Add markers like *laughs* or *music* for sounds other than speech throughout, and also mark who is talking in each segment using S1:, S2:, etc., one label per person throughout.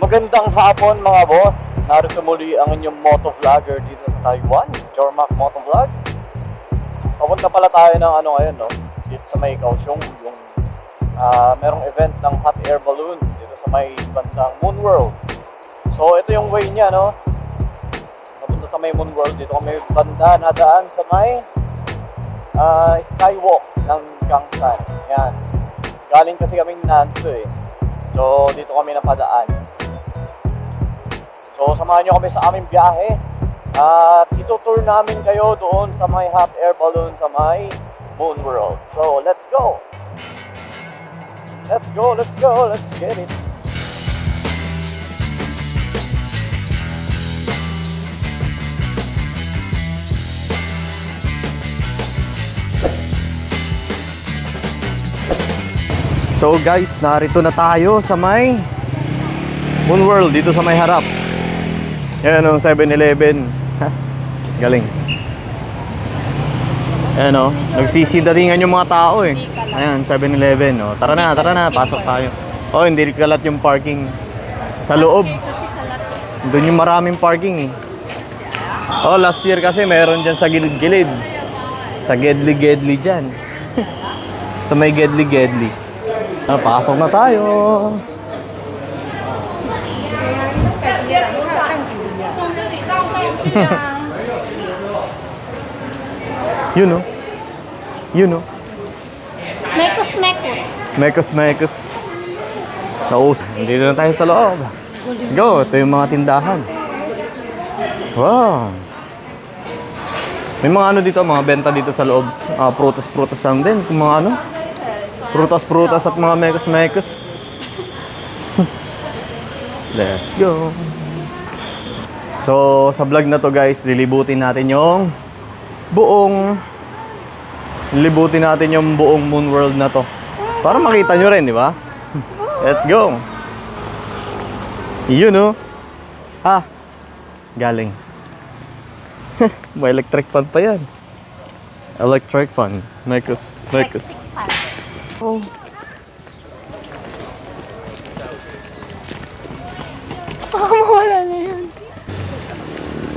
S1: Magandang hapon mga boss. Narito muli ang inyong motovlogger dito sa Taiwan, Jormac Motovlogs. Papunta pala tayo ng ano ngayon, no? Dito sa may Kaohsiung, yung ah, merong event ng hot air balloon dito sa may bandang Moon World. So ito yung way niya, no? Papunta sa may Moon World, dito kami banda na daan sa may ah, skywalk ng Gangsan. Yan. Galing kasi kaming Nansu eh. So dito kami napadaan. So, samahan nyo kami sa aming biyahe. At itutour namin kayo doon sa may hot air balloon sa may Moon World. So, let's go! Let's go, let's go, let's get it! So guys, narito na tayo sa may Moon World dito sa may harap. Yan o, 7-Eleven. Galing. Ayan o, nagsisidatingan yung mga tao eh. Ayan, 7-Eleven. O, tara na, tara na, pasok tayo. Oh, hindi kalat yung parking sa loob. Doon yung maraming parking eh. Oh, last year kasi meron dyan sa gilid-gilid. Sa Gedli-Gedli dyan. *laughs* sa may Gedli-Gedli. Ah, pasok na tayo. Yun o. Yun o.
S2: Mekos mekos.
S1: Mekos Mekos. Naus. Dito na tayo sa loob. Let's go. Ito yung mga tindahan. Wow. May mga ano dito, mga benta dito sa loob. Ah, prutas-prutas lang din. Kung mga ano. Prutas-prutas at mga mekos-mekos. *laughs* Let's go. So, sa vlog na to guys, lilibutin natin yung buong lilibutin natin yung buong moon world na to. Para makita nyo rin, di ba? *laughs* Let's go. Yun oh. Ah, galing. *laughs* May electric fan pa yan. Electric fan. Mekos. Mekos.
S2: Oh.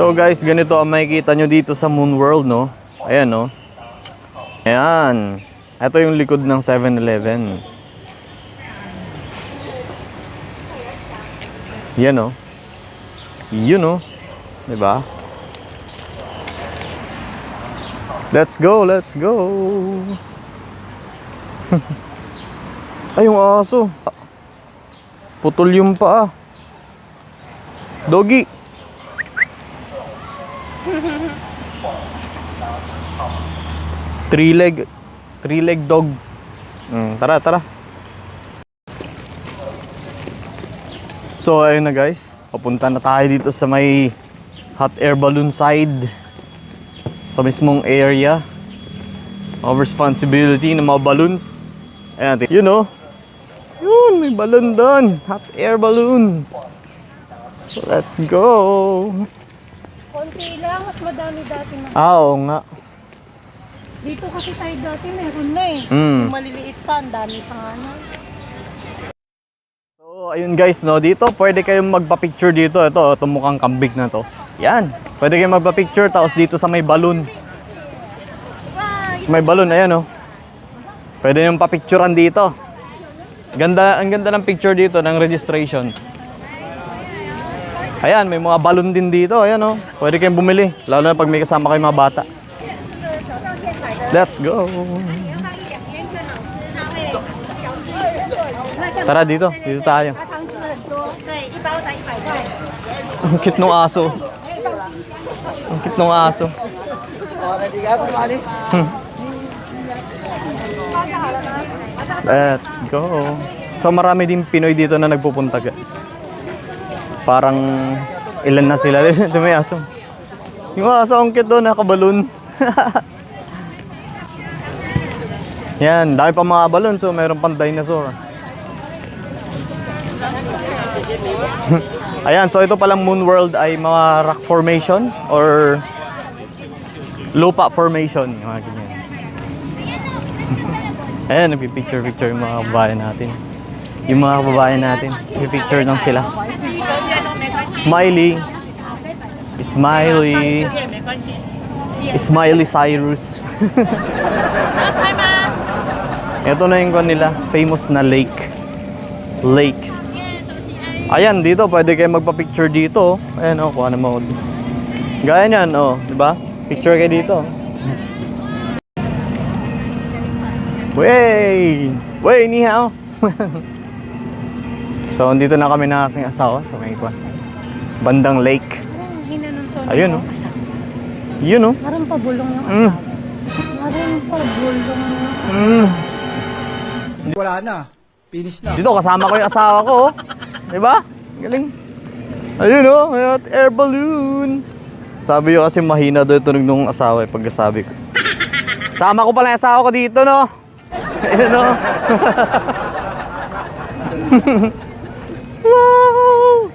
S1: So guys, ganito ang makikita nyo dito sa Moon World, no? Ayan, no? Ayan. Ito yung likod ng 7-Eleven. Yan, no? Yun, no? Diba? Let's go, let's go! *laughs* Ay, yung aso. Putol yung paa. Doggy! Three leg, three leg dog. Mm, tara, tara. So, ayun na guys. Papunta na tayo dito sa may hot air balloon side. Sa mismong area of responsibility ng mga balloons. Ayan, yun oh. Yun, may balloon doon. Hot air balloon. So, let's go.
S2: Konti lang, mas madami dati na.
S1: Ah, oo nga.
S2: Dito kasi tayo dati meron na eh.
S1: Mm.
S2: Yung maliliit pa, ang dami pa nga na.
S1: So, ayun guys, no, dito pwede kayong magpa-picture dito. Ito, ito mukhang kambig na to. Yan. Pwede kayong magpa-picture tapos dito sa may balloon. Sa may balloon, ayan oh. Pwede yung pa-picturean dito. Ganda, ang ganda ng picture dito ng registration. Ayan, may mga balloon din dito. Ayan oh. Pwede kayong bumili. Lalo na pag may kasama kayong mga bata. Let's go. Tara dito. Dito tayo. Ang cute ng aso. Ang cute ng aso. Let's go. So marami din Pinoy dito na nagpupunta guys. Parang ilan na sila. *laughs* May aso. Yung aso ang cute doon, nakabalon. *laughs* Yan, dami pa mga balon. So mayroon pang dinosaur. *laughs* Ayan, so ito palang Moon World ay mga rock formation or lupa formation. Mga ganyan. *laughs* Ayan, nagpipicture-picture yung mga kababayan natin. Yung mga kababayan natin, nagpipicture lang sila. Smiley. Smiley. Smiley Cyrus. *laughs* Ito na yung nila, famous na lake. Lake. Ayan, dito pwede kayo magpa-picture dito. Ayan oh, kuha na mode. Gaya niyan, oh, di ba? Picture kayo dito. Wey! Wey, ni hao. *laughs* so, andito na kami ng aking asawa sa may kwan. Bandang lake. Ayun, oh. Yun, oh.
S2: Parang pabulong yung
S1: Mm.
S2: asawa. Parang pabulong.
S1: Mm.
S3: Wala na. Finish na.
S1: Dito, kasama ko yung asawa ko, oh. Di ba? Galing. Ayun, oh. May air balloon. Sabi ko kasi mahina daw tunog nung asawa eh, pagkasabi ko. Sama ko pala yung asawa ko dito, no? *laughs* Ayun, oh. *laughs* wow!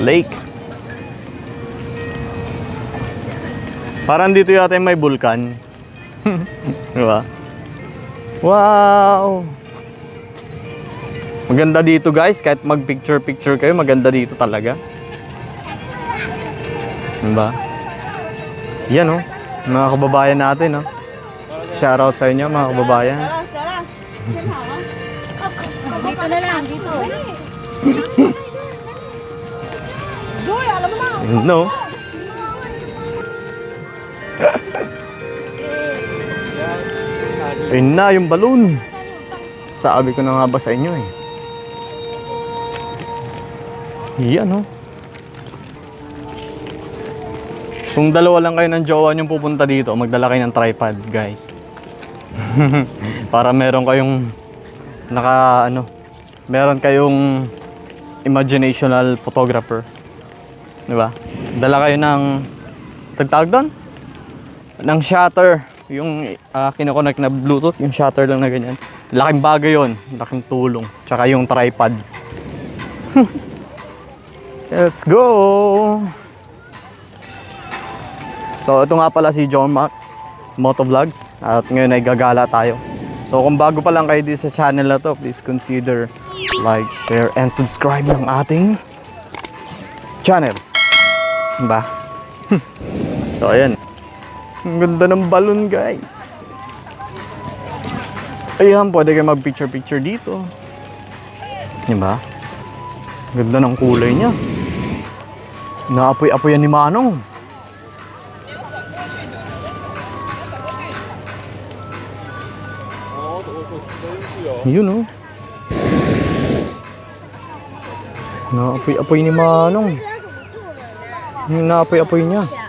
S1: Lake. Parang dito yata yung may bulkan. *laughs* Di ba? Wow! Maganda dito guys, kahit mag-picture-picture kayo, maganda dito talaga. Diba? Yan oh, mga kababayan natin oh. Shoutout sa inyo mga kababayan.
S2: Dito na lang, dito. Joy, alam mo na.
S1: No? Ayun na yung balloon. Sabi ko na nga ba sa inyo eh. Yan oh. Kung dalawa lang kayo ng jowa niyong pupunta dito, magdala kayo ng tripod, guys. *laughs* Para meron kayong naka ano, meron kayong imaginational photographer. 'Di ba? Dala kayo ng tagtawag doon? Ng shutter, yung uh, kinoconnect na Bluetooth, yung shutter lang na ganyan. Laking bagay 'yon, laking tulong. Tsaka yung tripod. *laughs* Let's go! So, ito nga pala si John Mac Motovlogs at ngayon ay gagala tayo. So, kung bago pa lang kayo dito sa channel na to, please consider like, share, and subscribe ng ating channel. Ba? *laughs* so, ayan. Ang ganda ng balloon, guys. Ayan, pwede kayo mag-picture-picture dito. Diba? Ganda ng kulay niya. Naapoy-apoyan ni Manong. Yun oh. Naapoy-apoy ni Manong. Naapoy-apoy niya.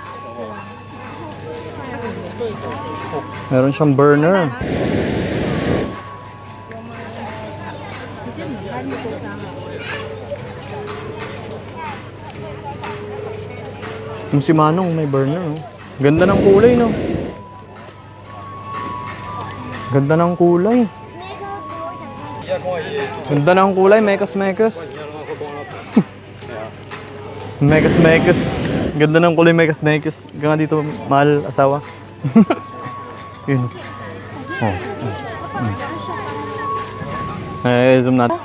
S1: Meron siyang burner. Yung si Manong may burner oh. Ganda ng kulay no. Ganda ng kulay. Ganda ng kulay, mekas *laughs* mekas. mekas mekas. Ganda ng kulay, mekas mekas. Ganda dito, mahal asawa. *laughs* Yun. Oh. Mm. Eh, zoom natin.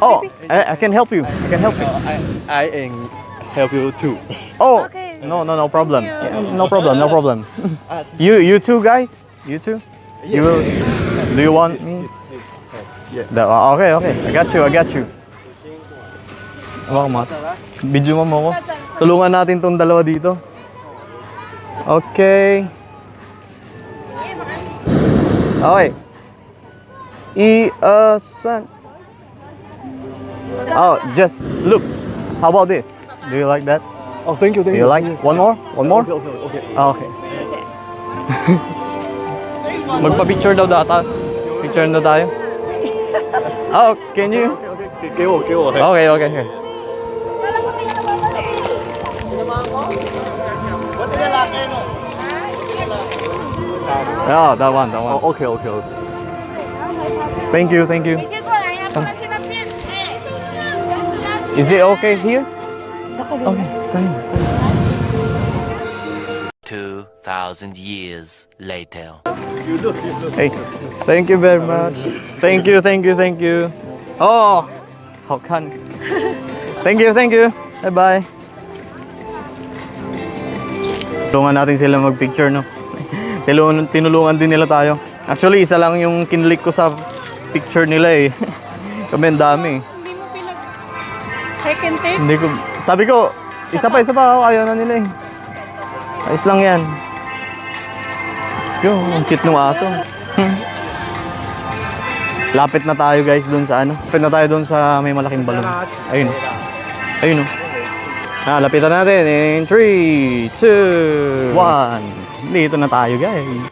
S1: Oh, I, I can help you. I can help you.
S4: I, I can help you too.
S1: Oh,
S2: Okay.
S1: no, no, no problem.
S2: Thank you.
S1: Yeah, no problem, no problem. you, you two guys, you two. You will. Do you want me?
S4: Yeah.
S1: Da- ah, okay, okay. I got you, I got you. Hawa ka, Mat. Video mo mo ko. Tulungan natin tong dalawa dito. Okay. Okay. I-asan. Oh, just look. How about this? Do you like that?
S4: Oh, thank you, thank
S1: You like? One more? One more?
S4: Okay, okay, okay.
S1: Ah, okay. *laughs* Magpa-picture daw data. Picture na tayo. Oh, can you?
S4: Okay, okay. 给我，给我。
S1: Okay, okay, okay. Yeah, that one, that one.
S4: 哦，OK OK OK。
S1: Thank you, thank you.
S2: 先过来呀，过去那边。哎，
S1: Is it okay here? Okay, tayo.
S5: Two thousand years later.
S1: Hey, thank you very much. Thank you, thank you, thank you. Oh, how can? Thank you, thank you. Bye bye. Tulungan natin sila mag-picture, no? Tinulungan, din nila tayo. Actually, isa lang yung kinlik ko sa picture nila eh. *laughs* Kami ang dami.
S2: Hindi mo pinag... Second take?
S1: Hindi ko, sabi ko, isa pa, isa pa. Oh, ayaw na nila eh. Ayos lang yan. Let's go. Ang cute ng aso. *laughs* Lapit na tayo guys doon sa ano. Lapit na tayo doon sa may malaking balon. Ayun. Ayun oh. Ah, lapitan natin in 3, 2, 1. Dito na tayo guys.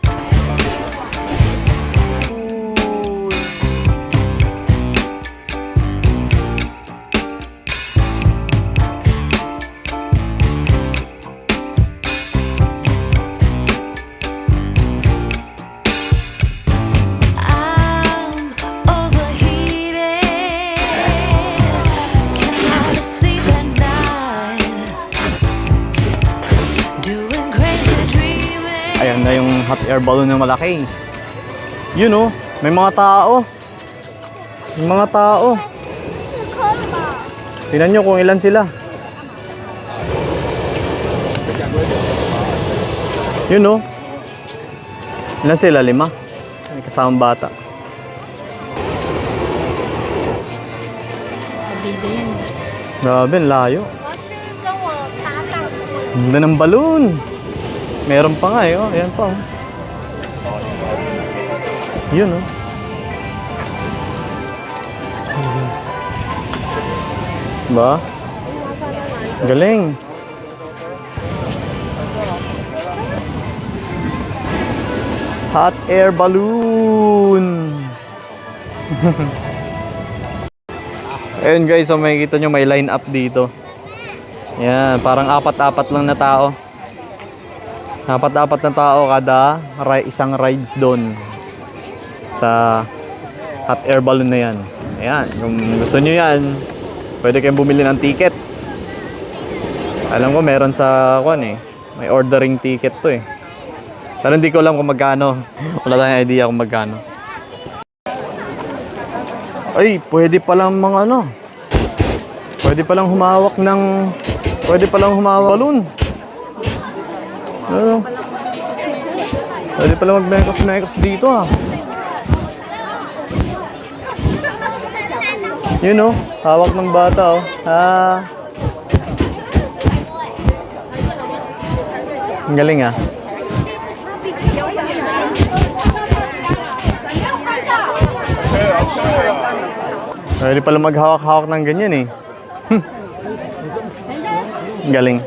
S1: hot air balloon na malaki. Yun know, may mga tao. May mga tao. Tingnan nyo kung ilan sila. Yun know, oh. Ilan sila? Lima? May kasamang bata. Grabe, layo. Ang ng balon. Meron pa nga eh. Oh. Ayan pa. Oh. Yun, oh. Ba? Galing. Hot air balloon. Ayun guys, so makikita nyo may line up dito. Yan, parang apat-apat lang na tao. Apat-apat na tao kada isang rides doon sa hot air balloon na yan. Ayan, kung gusto nyo yan, pwede kayong bumili ng ticket. Alam ko meron sa kwan eh. May ordering ticket to eh. Pero hindi ko alam kung magkano. *laughs* Wala tayong idea kung magkano. Ay, pwede palang mga ano. Pwede palang humawak ng Pwede palang humawak balloon. Ano? Pwede palang mag-mekos-mekos dito ah. Yun oh, hawak ng bata oh. Ah. Ang galing ah. Pwede pala maghawak-hawak ng ganyan eh. Hmm. *laughs* Ang Galing.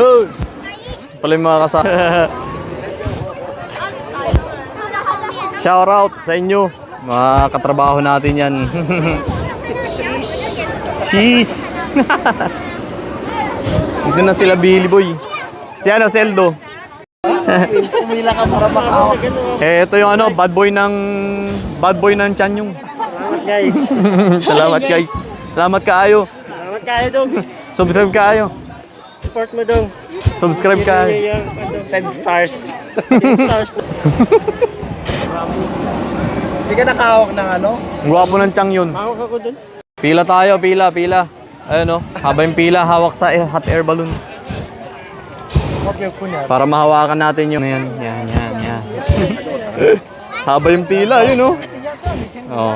S1: Oh! Pala yung mga kasama. *laughs* Shout out sa inyo. Mga katrabaho natin yan. *laughs* Sheesh! *laughs* Dito na sila Billy Boy. Si ano, Seldo. Pumila ka para makahawak. Eh, ito yung ano, bad boy ng bad boy ng Chanyong. Salamat guys. *laughs* Salamat guys. Salamat kaayo.
S6: Salamat kayo dong.
S1: Subscribe kaayo.
S6: Support mo dong.
S1: Subscribe kaayo.
S6: Send stars. Send stars.
S3: Hindi ka nakahawak ng ano?
S1: Ang gwapo ng Chang yun.
S6: Mawag ako dun.
S1: Pila tayo, pila, pila. Ayun oh, haba yung pila, hawak sa eh, hot air balloon.
S3: Okay po niya.
S1: Para mahawakan natin yung yan, yan, yan, yan. *laughs* haba yung pila, yun oh. Oo.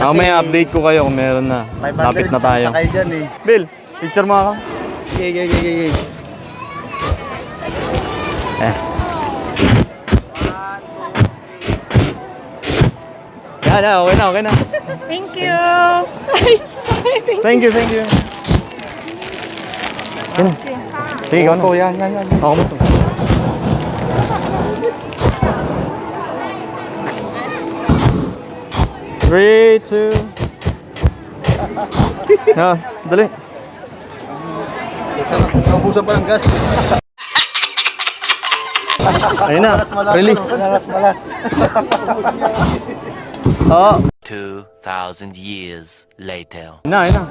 S1: Oh, may update ko kayo kung meron na. Lapit na tayo.
S3: Sakay dyan eh.
S1: Bill, picture mo ako.
S3: Gay, gay, gay, gay,
S1: Yan, yan, okay na, okay na.
S2: Thank you.
S1: Thank you, thank you. Yan. Sige, ikaw na. yan, yan, yan. Ako mo to. Three, two. *laughs* Ah, dali.
S3: Naubusan pa ng gas.
S1: Ayun na, release.
S3: Malas, malas. *laughs*
S1: Oo.
S5: 2,000 years later.
S1: Na, na.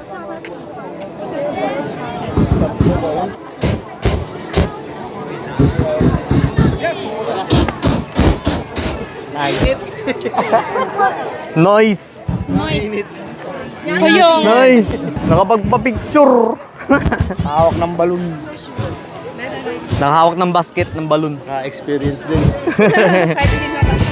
S7: Nice. *laughs*
S1: Noise.
S2: Kayong.
S1: Nice. Nakapagpa-picture. *laughs*
S3: Hawak ng balon.
S1: Nakahawak ng basket ng balon.
S3: Na-experience din. *laughs*
S2: Hindi naman.